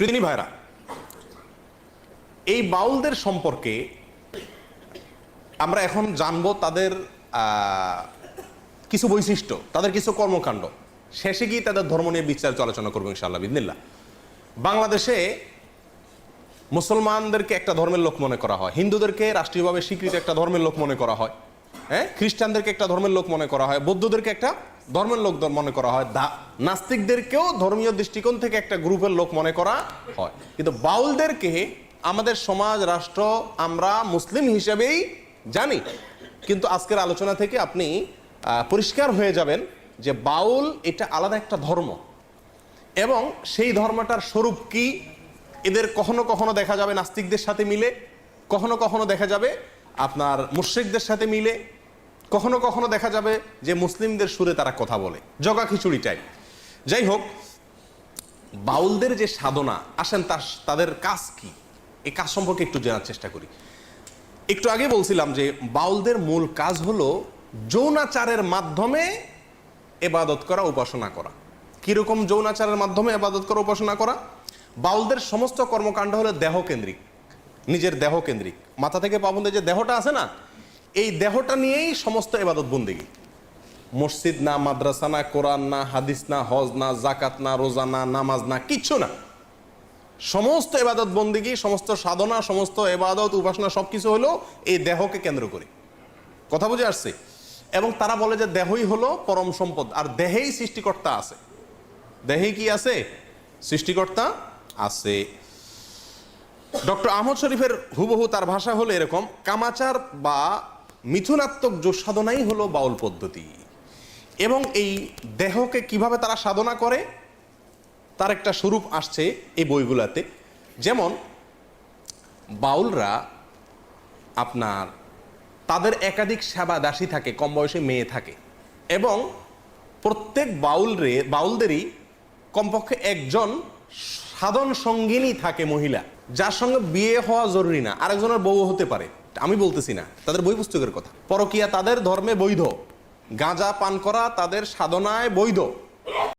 পৃথিবী ভাইরা, এই বাউলদের সম্পর্কে আমরা এখন জানব তাদের কিছু বৈশিষ্ট্য, তাদের কিছু কর্মকাণ্ড। শেষে গিয়ে তাদের ধর্ম নিয়ে বিচার আলোচনা করব ইনশাআল্লাহ বিদিনিল্লা বাংলাদেশে মুসলমানদেরকে একটা ধর্মের লোক মনে করা হয়, হিন্দুদেরকে রাষ্ট্রীয়ভাবে স্বীকৃত একটা ধর্মের লোক মনে করা হয় হ্যাঁ? খ্রিস্টানদেরকে একটা ধর্মের লোক মনে করা হয়, বৌদ্ধদেরকে একটা ধর্মের লোক মনে করা হয় নাস্তিকদেরকেও ধর্মীয় দৃষ্টিকোণ থেকে একটা গ্রুপের লোক মনে করা হয়। কিন্তু বাউলদেরকে আমাদের সমাজ, রাষ্ট্র, আমরা মুসলিম হিসেবেই জানি। কিন্তু আজকের আলোচনা থেকে আপনি পরিষ্কার হয়ে যাবেন যে বাউল এটা আলাদা একটা ধর্ম। এবং সেই ধর্মটার স্বরূপ কি, এদের কখনো কখনো দেখা যাবে নাস্তিকদের সাথে মিলে, কখনো কখনো দেখা যাবে আপনার মুশ্রিকদের সাথে মিলে কখনো কখনো দেখা যাবে যে মুসলিমদের সুরে তারা কথা বলে। জগা খিচুড়ি টাইপ যাই হোক, বাউলদের যে সাধনা, আসেন তার, তাদের কাজ কি? এই কাজ সম্পর্কে একটু জানার চেষ্টা করি। একটু আগে বলছিলাম যে বাউলদের মূল কাজ হলো যৌনাচারের মাধ্যমে এবাদত করা, উপাসনা করা। কীরকম যৌনাচারের মাধ্যমে এবাদত করা, উপাসনা করা? বাউলদের সমস্ত কর্মকাণ্ড হলো দেহকেন্দ্রিক, নিজের দেহকেন্দ্রিক। মাথা থেকে পাবন্ধে যে দেহটা আছে না এই দেহটা নিয়েই সমস্ত এবাদত বন্দিগি মসজিদ না, মাদ্রাসা না, কোরআন না, হাদিস না, হজ না জাকাত না, রোজা না, নামাজ না, কিচ্ছু না। সমস্ত এবাদত বন্দিগি সমস্ত সাধনা, সমস্ত এবাদত উপাসনা সবকিছু হলো এই দেহকে কেন্দ্র করে। কথা বুঝে আসছে? এবং তারা বলে যে দেহই হলো পরম সম্পদ, আর দেহেই সৃষ্টিকর্তা আছে। দেহেই কি আছে? সৃষ্টিকর্তা আছে। ডক্টর আহমদ শরীফের হুবহু তার ভাষা হলো এরকম, কামাচার বা মিথুনাত্মক যোগ সাধনাই হলো বাউল পদ্ধতি। এবং এই দেহকে কীভাবে তারা সাধনা করে, তার একটা স্বরূপ আসছে এই বইগুলাতে। যেমন, বাউলরা আপনার তাদের একাধিক সেবা দাসী থাকে, কম বয়সে মেয়ে থাকে। এবং প্রত্যেক বাউলরে, বাউলদেরই কমপক্ষে একজন সাধন সঙ্গিনী থাকে মহিলা, যার সঙ্গে বিয়ে হওয়া জরুরি না, আরেকজনের বউ হতে পারে। আমি বলতেছি না, তাদের বই পুস্তকের কথা। পরকিয়া তাদের ধর্মে বৈধ। গাঁজা পান করা তাদের সাধনায় বৈধ।